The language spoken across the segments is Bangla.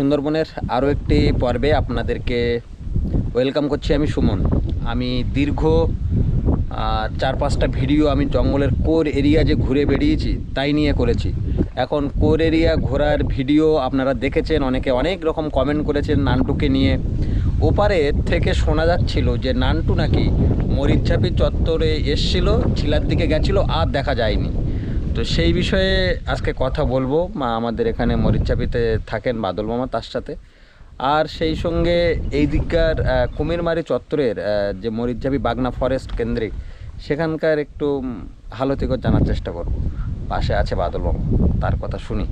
সুন্দরবনের আরও একটি পর্বে আপনাদেরকে ওয়েলকাম করছি আমি সুমন। আমি দীর্ঘ চার পাঁচটা ভিডিও আমি জঙ্গলের কোর এরিয়া যে ঘুরে বেরিয়েছি তাই নিয়ে করেছি। এখন কোর এরিয়া ঘোরার ভিডিও আপনারা দেখেছেন, অনেকে অনেক রকম কমেন্ট করেছেন নানটুকে নিয়ে। ওপারে থেকে শোনা যাচ্ছিল যে নানটু নাকি মরিচঝাপি চত্বরে এসছিল, ঝিলার দিকে গেছিল, আর দেখা যায়নি। তো সেই বিষয়ে আজকে কথা বলব। মা আমাদের এখানে মরিচাপিতে থাকেন বাদল মামা তার সাথে। আর সেই সঙ্গে এই দিককার কুমিরমারি চত্বরের যে মরিচঝাপি বাগনা ফরেস্ট কেন্দ্রিক সেখানকার একটু হালতিকর জানার চেষ্টা করব। পাশে আছে বাদল মামা তার কথা শুনি।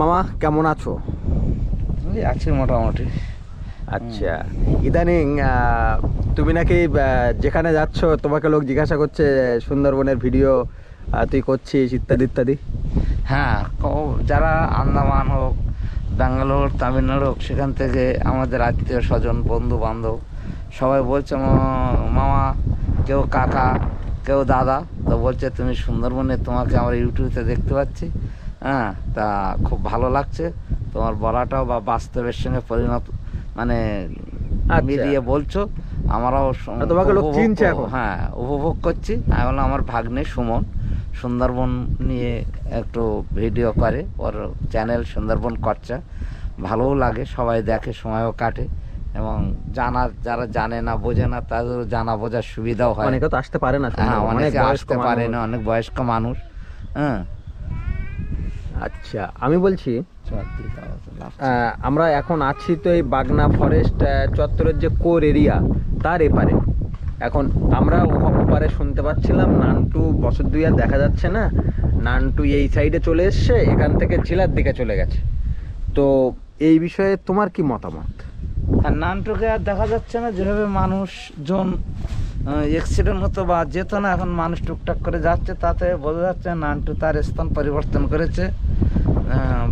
মামা কেমন আছো? আছি মোটামুটি। আচ্ছা। ইদানিং তুমি নাকি যেখানে যাচ্ছ তোমাকে লোক জিজ্ঞাসা করছে সুন্দরবনের ভিডিও তুই করছিস ইত্যাদি ইত্যাদি? হ্যাঁ যারা আন্দামান হোক ব্যাঙ্গালোর তামিলনাড়ু হোক সেখান থেকে আমাদের আত্মীয় স্বজন বন্ধু বান্ধব সবাই বলছে "মা- মামা কেউ কাকা কেউ দাদা। তো বলছে তুমি সুন্দরবনে তোমাকে আমরা ইউটিউবে দেখতে পাচ্ছি। হ্যাঁ তা খুব ভালো লাগছে। তোমার বলাটাও বা বাস্তবের সঙ্গে পরিণত মানে আচ্ছা। মিলিয়ে বলছো। আমরাও তোমাকে লোক চিনছে এখন? হ্যাঁ উপভোগ করছি। আমি বললাম আমার ভাগ্নে সুমন সুন্দরবন নিয়ে একটু ভিডিও করে। ওর চ্যানেল সুন্দরবন কচ্চা ভালোও লাগে সবাই দেখে সময়ও কাটে এবং জানা যারা জানে না বোঝে না তাদেরও জানা বোঝার সুবিধাও হয়। অনেকে তো আসতে পারে না হ্যাঁ অনেকে আসতে পারে না অনেক বয়স্ক মানুষ হ্যাঁ। আচ্ছা আমি বলছি আমরা এখন আছি তো এই বাগনা ফরেস্ট চত্বরের যে কোর এরিয়া তার এপারে। এখন আমরা ওপারে শুনতে পাচ্ছিলাম নানটু বছর দুই আর দেখা যাচ্ছে না নানটু এই সাইডে চলে এসছে এখান থেকে ঝিলার দিকে চলে গেছে। তো এই বিষয়ে তোমার কি মতামত? আর নানটুকে আর দেখা যাচ্ছে না যেভাবে মানুষজন অ্যাক্সিডেন্ট হতো বা যেত না এখন মানুষ টুকটাক করে যাচ্ছে তাতে বোঝা যাচ্ছে নানটু তার স্থান পরিবর্তন করেছে।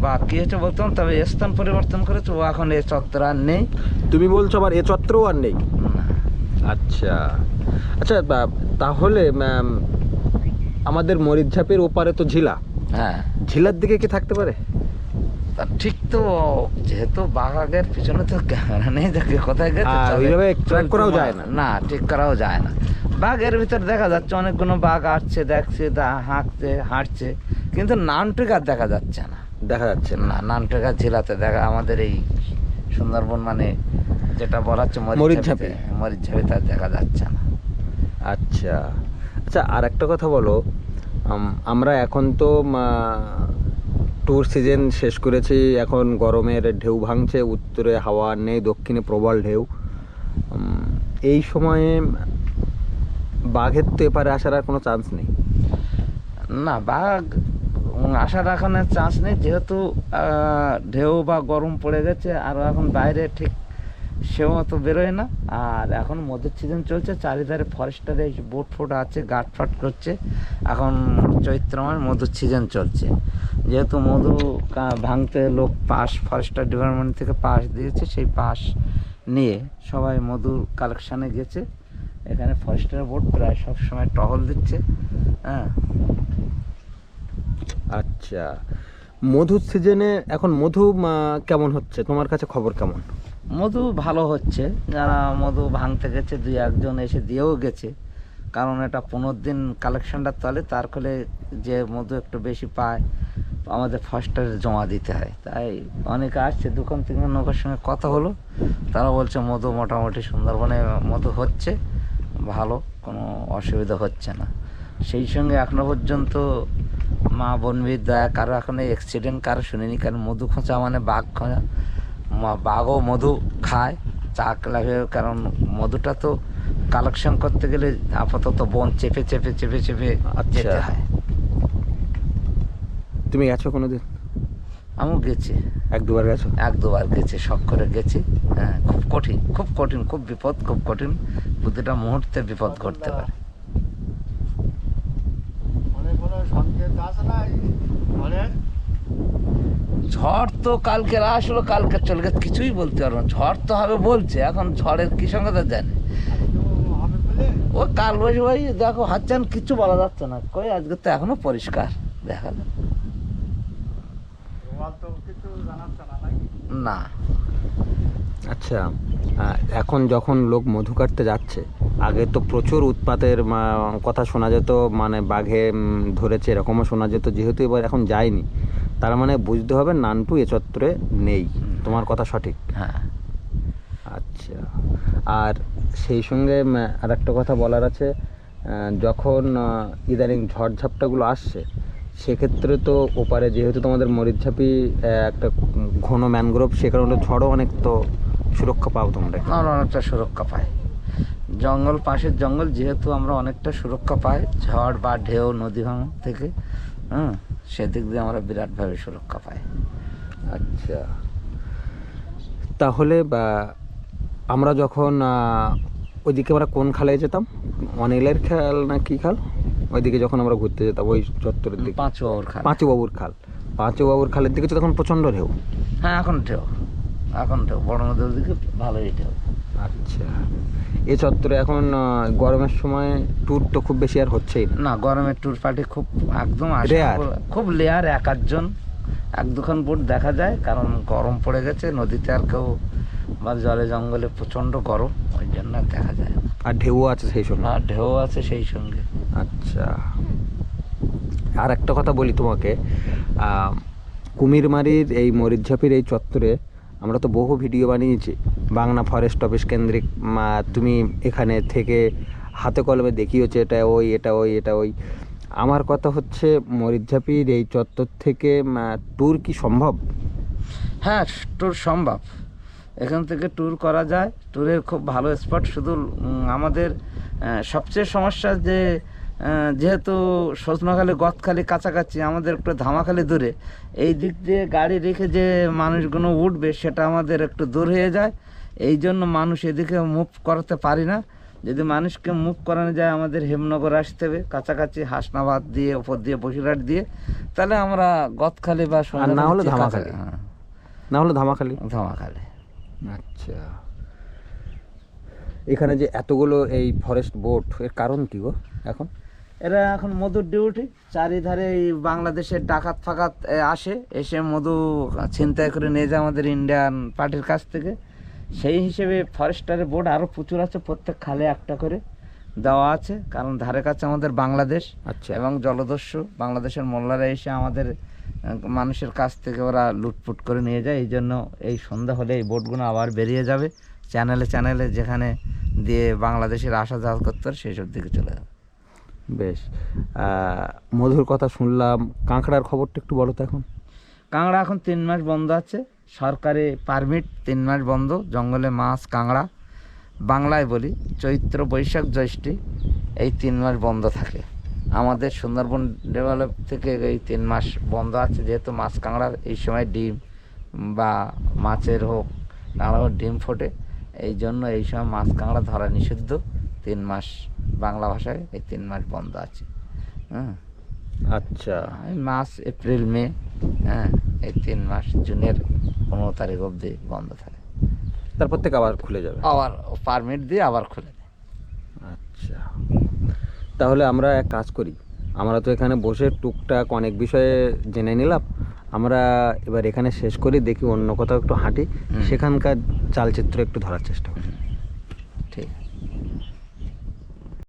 বা কি হয়েছে বলতাম তবে স্থান পরিবর্তন করেছে ও এখন এই চত্বর আর নেই। তুমি বলছো আবার এ চত্বরও আর নেই? আচ্ছা। আচ্ছা তাহলে ম্যাম আমাদের মরিচঝাপের ওপারে তো ঝিলা। হ্যাঁ। ঝিলার দিকে কি থাকতে পারে? তা ঠিক তো যেহেতু বাঘের পিছনে তো ক্যামেরা নেই দেখে কোথায় গেছে ওইভাবে track করাও যায় না। না ঠিক করাও যায় না। বাঘের ভিতর দেখা যাচ্ছে অনেকগুলো বাঘ আসছে দেখছে হাঁকছে হাঁটছে। কিন্তু নানটুক আর দেখা যাচ্ছে না। দেখা যাচ্ছে না। নানটুক আর ঝিলাতে দেখা আমাদের এই সুন্দরবন মানে যেটা বলা হচ্ছে। মরিচঝাপি মরিচঝাপি তার দেখা যাচ্ছে না। আচ্ছা। আচ্ছা আর একটা কথা বলো। আমরা এখন তো ট্যুর সিজন শেষ করেছি এখন গরমের ঢেউ ভাঙছে উত্তরে হাওয়া নেই দক্ষিণে প্রবল ঢেউ। এই সময়ে বাঘের তো এপারে আসার আর কোনো চান্স নেই। না বাঘ আসার এখন চান্স নেই। যেহেতু ঢেউ বা গরম পড়ে গেছে, আর এখন বাইরে ঠিক সেও মতো বেরোয় না। আর এখন মধুর সিজন চলছে, চারিধারে ফরেস্টারে বোট ফোট আছে, গাট ফাট করছে। এখন চৈত্র মাস মধুর সিজন চলছে। যেহেতু মধু ভাঙতে লোক পাস ফরেস্টার ডিপার্টমেন্ট থেকে পাস দিয়েছে, সেই পাস নিয়ে সবাই মধুর কালেকশানে গেছে। এখানে ফরেস্টারের বোট প্রায় সব সময় টহল দিচ্ছে। হ্যাঁ। আচ্ছা। মধুর সিজনে এখন মধু কেমন হচ্ছে? তোমার কাছে খবর কেমন? মধু ভালো হচ্ছে। যারা মধু ভাঙতে গেছে, দুই একজন এসে দিয়েও গেছে। কারণ এটা পনেরো দিন কালেকশনটা চলে, তার ফলে যে মধু একটু বেশি পায়, আমাদের ফার্স্টারে জমা দিতে হয়। তাই অনেকে আসছে, দোকান থেকে নৌকার সঙ্গে কথা হলো, তারা বলছে মধু মোটামুটি সুন্দরবনে মধু হচ্ছে, ভালো, কোনো অসুবিধা হচ্ছে না। সেই সঙ্গে এখনও পর্যন্ত মা বনবির দয়া কারও এখন অ্যাক্সিডেন্ট কারও শুনিনি কারণ মধু খোঁচা মানে বাঘ খোঁচা। মা- বাঘও মধু খায় চাক লাগে কারণ মধুটা তো কালেকশন করতে গেলে আপাতত বন চেপে চেপে চেপে চেপে আচ্ছা। যেতে হয়। তুমি গেছো কোনোদিন? আমিও গেছি। এক দুবার গেছো? এক দুবার গেছি শখ করে গেছি। হ্যাঁ খুব কঠিন খুব কঠিন খুব বিপদ খুব কঠিন। প্রতিটা মুহূর্তে বিপদ ঘটতে পারে। ঝড় তো কালকে আসলো কালকে চলে গেছে কিছুই বলতে পারব না। ঝড় তো হবে বলছে, এখন ঝড়ের কি সঙ্গে তো জানে। ও কাল বসে ভাই দেখো হাতচান কিছু বলা যাচ্ছে না। কই, আজকে তো এখনও পরিষ্কার, দেখা যাক। না। আচ্ছা এখন যখন লোক মধু কাটতে যাচ্ছে, আগে তো প্রচুর উৎপাতের কথা শোনা যেত মানে বাঘে ধরেছে, এরকমও শোনা যেত, যেহেতু এবার এখন যায়নি। তার মানে বুঝতে হবে নানটু এ চত্বরে নেই। তোমার কথা সঠিক। হ্যাঁ। আচ্ছা। আর সেই সঙ্গে আর একটা কথা বলার আছে যখন ইদানিং ঝড়ঝাপটাগুলো আসছে সেক্ষেত্রে তো ওপারে যেহেতু তোমাদের মরিচঝাপি একটা ঘন ম্যানগ্রোভ সে কারণে ঝড়ও অনেক তো সুরক্ষা পাও তোমরা। আমরা অনেকটা সুরক্ষা পাই জঙ্গল পাশের জঙ্গল যেহেতু আমরা অনেকটা সুরক্ষা পাই ঝড় বা ঢেউ নদী ভাঙন থেকে হুম সেদিক দিয়ে আমরা বিরাটভাবে সুরক্ষা পাই। আচ্ছা। তাহলে বা আমরা যখন ওইদিকে আমরা কোন খালে যেতাম? অনিলের খাল না কি খাল? ওইদিকে যখন আমরা ঘুরতে যেতাম ওই চত্বরের দিকে। পাঁচ ওভার খাল। পাঁচু বাবুর খাল। পাঁচু বাবুর খালের দিকে তো তখন প্রচণ্ড ঢেউ। হ্যাঁ এখন ঢেউ। এখন ঢেউ। বড় নদীর দিকে ভালোই ঢেউ। আচ্ছা। এ চত্বরে এখন গরমের সময় ট্যুর তো খুব বেশি আর হচ্ছেই না। না গরমের ট্যুর পার্টি খুব একদম। খুব লেয়ার এক আধজন এক দুখান বোট দেখা যায় কারণ গরম পড়ে গেছে নদীতে আর কেউ বা জলে জঙ্গলে প্রচণ্ড গরম ওই জন্য আর দেখা যায় না। আর ঢেউ আছে সেই সময় আর ঢেউ আছে সেই সঙ্গে। আচ্ছা। আর একটা কথা বলি তোমাকে কুমিরমারির এই মরিচঝাপির এই চত্বরে আমরা তো বহু ভিডিও বানিয়েছি। বাংলা ফরেস্ট অফিস কেন্দ্রিক তুমি এখানে থেকে হাতে কলমে দেখিয়েছো এটা ওই এটা ওই এটা ওই। আমার কথা হচ্ছে, মরিচঝাপির এই চত্বর থেকে ট্যুর কি সম্ভব? হ্যাঁ ট্যুর সম্ভব। এখান থেকে ট্যুর করা যায়। ট্যুরের খুব ভালো স্পট শুধু আমাদের সবচেয়ে সমস্যা যে যেহেতু সজনাখালি, গদখালি কাছাকাছি, আমাদের একটু ধামাখালি দূরে। এই দিক দিয়ে গাড়ি রেখে যে মানুষগুলো উঠবে, সেটা আমাদের একটু দূর হয়ে যায়। এই জন্য মানুষ এদিকে মুভ করাতে পারি না। যদি মানুষকে মুভ করানো যায় আমাদের হেমনগর আসতে হবে কাছাকাছি হাসনাবাদ দিয়ে ওপর দিয়ে বসিরহাট দিয়ে তাহলে আমরা গদখালি বা না হলে ধামাখালি। হ্যাঁ, না হলে ধামাখালি? ধামাখালি। আচ্ছা। এখানে যে এতগুলো এই ফরেস্ট বোট এর কারণ কি গো এখন? এরা এখন মধুর ডিউটি চারিধারে এই বাংলাদেশের ডাকাত ফাকাত আসে এসে মধু ছিনতাই করে নিয়ে যায় আমাদের ইন্ডিয়ান পার্টির কাছ থেকে। সেই হিসেবে ফরেস্টারের বোর্ড আরও প্রচুর আছে প্রত্যেক খালে একটা করে দেওয়া আছে। কারণ ধারে কাছে আমাদের বাংলাদেশ আচ্ছা। এবং জলদস্যু বাংলাদেশের মোল্লারা এসে আমাদের মানুষের কাছ থেকে ওরা লুটপুট করে নিয়ে যায়। এই জন্য এই সন্ধ্যা হলে এই বোটগুলো আবার বেরিয়ে যাবে। চ্যানেলে চ্যানেলে যেখানে দিয়ে বাংলাদেশের আসা যাওয়া করতে হয় সেই সব দিকে চলে যাবে। বেশ। মধুর কথা শুনলাম। কাঁকড়ার খবরটা একটু বলো তো এখন। কাঁকড়া এখন তিন মাস বন্ধ আছে। সরকারি পারমিট তিন মাস বন্ধ জঙ্গলে মাছ কাঁকড়া। বাংলায় বলি চৈত্র বৈশাখ জ্যৈষ্ঠী এই তিন মাস বন্ধ থাকে। আমাদের সুন্দরবন ডেভেলপ থেকে এই তিন মাস বন্ধ আছে যেহেতু মাছ কাঁকড়ার এই সময় ডিম বা মাছের হোক কাঁকড়া ডিম ফোটে। এই জন্য এই সময় মাছ কাঁকড়া ধরা নিষিদ্ধ। তিন মাস বাংলা ভাষায় এই তিন মাস বন্ধ আছে। হ্যাঁ। আচ্ছা। মাস এপ্রিল মে হ্যাঁ এই তিন মাস জুনের পনেরো তারিখ অবধি বন্ধ থাকে। তারপর থেকে আবার খুলে যাবে? আবার পারমিট দিয়ে আবার খুলে দেয়। আচ্ছা। তাহলে আমরা এক কাজ করি। আমরা তো এখানে বসে টুকটাক অনেক বিষয়ে জেনে নিলাম। আমরা এবার এখানে শেষ করি দেখি অন্য কোথাও একটু হাঁটি। সেখানকার চালচিত্র একটু ধরার চেষ্টা করি।